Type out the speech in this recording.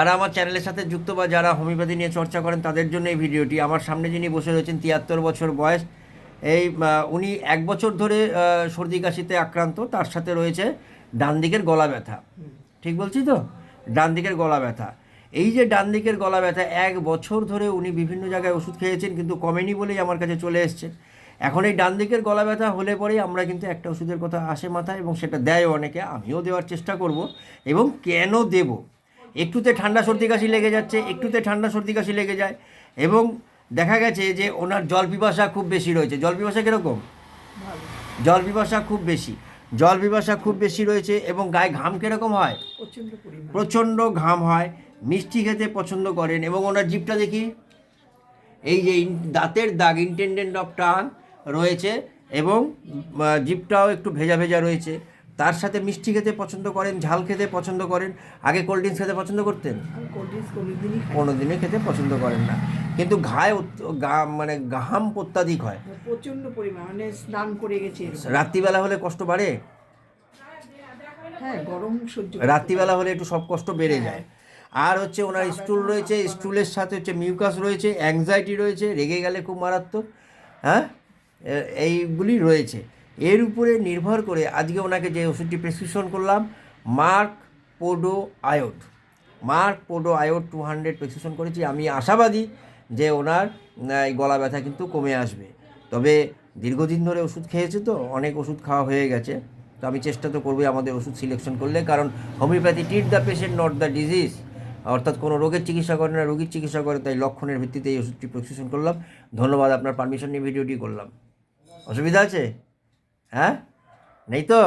যারা আমার চ্যানেলের সাথে যুক্ত বা যারা হোমিওপ্যাথি নিয়ে চর্চা করেন, তাদের জন্য এই ভিডিওটি। আমার সামনে যিনি বসে রয়েছেন, তিয়াত্তর বছর বয়স, এই উনি এক বছর ধরে সর্দি কাশিতে আক্রান্ত, তার সাথে রয়েছে ডান দিকের গলা ব্যথা। ঠিক বলছি তো? ডান দিকের গলা ব্যথা। এই যে ডান দিকের গলা ব্যথা, এক বছর ধরে উনি বিভিন্ন জায়গায় ওষুধ খেয়েছেন, কিন্তু কমেনি বলেই আমার কাছে চলে এসছেন এখন এই ডান দিকের গলা ব্যথা হলে পরেই আমরা কিন্তু একটা ওষুধের কথা আসে মাথায়, এবং সেটা দেয় অনেকে। আমিও দেওয়ার চেষ্টা করব, এবং কেন দেবো? একটুতে ঠান্ডা সর্দি কাশি লেগে যাচ্ছে একটুতে ঠান্ডা সর্দি কাশি লেগে যায় এবং দেখা গেছে যে ওনার জল পিপাসা খুব বেশি রয়েছে। জল পিপাসা কীরকম? জল পিপাসা খুব বেশি। জল পিপাসা খুব বেশি রয়েছে এবং গায়ে ঘাম কীরকম হয়? প্রচণ্ড প্রচণ্ড ঘাম হয় মিষ্টি খেতে পছন্দ করেন এবং ওনার জিপটা দেখি। এই যে দাঁতের দাগ ইন্টেন্ডেন্ট অফ টাং রয়েছে এবং জিপটাও একটু ভেজা ভেজা রয়েছে। তার সাথে মিষ্টি খেতে পছন্দ করেন ঝাল খেতে পছন্দ করেন আগে কোল্ড ড্রিঙ্কস খেতে পছন্দ করতেন? কোনো দিনে খেতে পছন্দ করেন না। কিন্তু ঘায়ে মানে ঘাম অত্যাধিক হয়। না। প্রচণ্ড পরিমাণ মানে স্নান করে গেছে রাত্রিবেলা হলে কষ্ট বাড়ে? হ্যাঁ গরম সহ্য রাত্রিবেলা হলে একটু সব কষ্ট বেড়ে যায়। আর হচ্ছে ওনার স্টুল রয়েছে স্টুলের সাথে হচ্ছে মিউকাস রয়েছে অ্যাংজাইটি রয়েছে রেগে গেলে খুব মারাত্মক হ্যাঁ? এইগুলি রয়েছে। এর উপরে নির্ভর করে আজকে ওনাকে যে ওষুধটি প্রেসক্রিপশন করলাম, মার্ক পোডো আয়োড। মার্ক পোডো আয়োড টু হান্ড্রেড প্রেসক্রিপশন করেছি। আমি আশাবাদী যে ওনার এই গলা ব্যথা কিন্তু কমে আসবে। তবে দীর্ঘদিন ধরে ওষুধ খেয়েছে তো, অনেক ওষুধ খাওয়া হয়ে গেছে। তো আমি চেষ্টা তো করবোই আমাদের ওষুধ সিলেকশন করলে। কারণ homeopathy treat the patient not the disease অর্থাৎ কোনো রোগের চিকিৎসা করে না, রোগীর চিকিৎসা করে, তাই লক্ষণের ভিত্তিতে এই ওষুধটি প্রেসক্রিপশন করলাম। ধন্যবাদ আপনার পারমিশন নিয়ে ভিডিওটি করলাম। অসুবিধা আছে? হ্যাঁ? নেই তো?